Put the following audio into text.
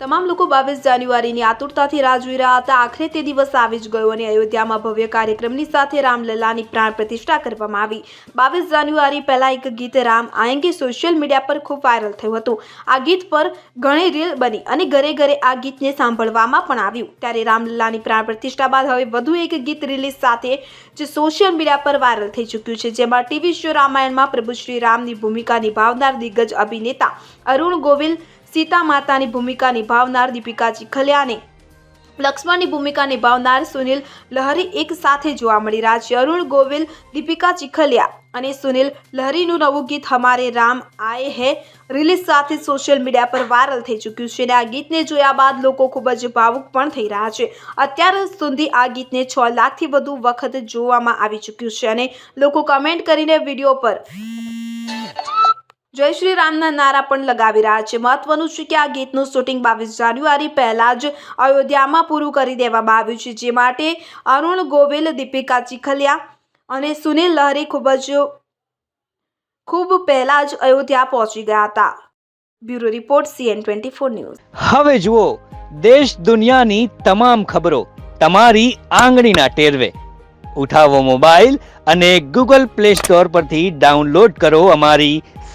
તમામ લોકો બાવીસ જાન્યુઆરીની આતુરતાથી રાહ જોઈ રહ્યા હતા. આખરે તે દિવસ આવી જ ગયો અને અયોધ્યામાં ભવ્ય કાર્યક્રમની સાથે રામલલ્લાની પ્રાણ પ્રતિષ્ઠા કરવામાં આવી. બાવીસ જાન્યુઆરી પહેલા એક ગીત રામ આયંગે સોશિયલ મીડિયા પર ખૂબ વાયરલ થયું હતું. આ ગીત પર ઘણી રીલ બની અને ઘરે ઘરે આ ગીતને સાંભળવામાં પણ આવ્યું. ત્યારે રામલલ્લાની પ્રાણ પ્રતિષ્ઠા બાદ હવે વધુ એક ગીત રિલીઝ સાથે જે સોશિયલ મીડિયા પર વાયરલ થઈ ચૂક્યું છે, જેમાં ટીવી શો રામાયણમાં પ્રભુ શ્રી રામની ભૂમિકા નિભાવનાર દિગ્ગજ અભિનેતા અરુણ ગોવિલ સીતા માતાની ભૂમિકા નિભાવનાર દીપિકા ચીખલિયાને લક્ષ્મણની ભૂમિકા નિભાવનાર સુનિલ લહરી એક સાથે જોવા મળી રહ્યા છે. અરુણ ગોવિલ દીપિકા ચીખલિયા અને સુનિલ લહરીનું નવું ગીત હમારે રામ આયે હે રિલીઝ સાથે સોશિયલ મીડિયા પર વાયરલ થઈ ચૂક્યું છે અને આ ગીતને જોયા બાદ લોકો ખૂબ જ ભાવુક પણ થઈ રહ્યા છે. અત્યાર સુધી આ ગીતને છ લાખથી વધુ વખત જોવામાં આવી ચૂક્યું છે અને લોકો કમેન્ટ કરીને વીડિયો પર જય શ્રી રામના નારા પણ લગાવી રહ્યા છે. મહત્વનું છે કે આ ગીતનું શૂટિંગ બાવીસ જાન્યુઆરી પહેલાં જ અયોધ્યામાં પૂરું કરી દેવામાં આવ્યું છે, જે માટે અરુણ ગોવિલ, દીપિકા ચીખલિયા અને સુનિલ લહરી ખૂબ જ ખૂબ પહેલાં જ અયોધ્યા પહોંચી ગયા હતા. Bureau report, CN twenty four news. હવે જુઓ, દેશ દુનિયાની તમામ ખબરો તમારી આંગળીના ટેરવે. ઉઠાવો મોબાઈલ અને ગૂગલ પ્લે સ્ટોર પરથી ડાઉનલોડ કરો અમારી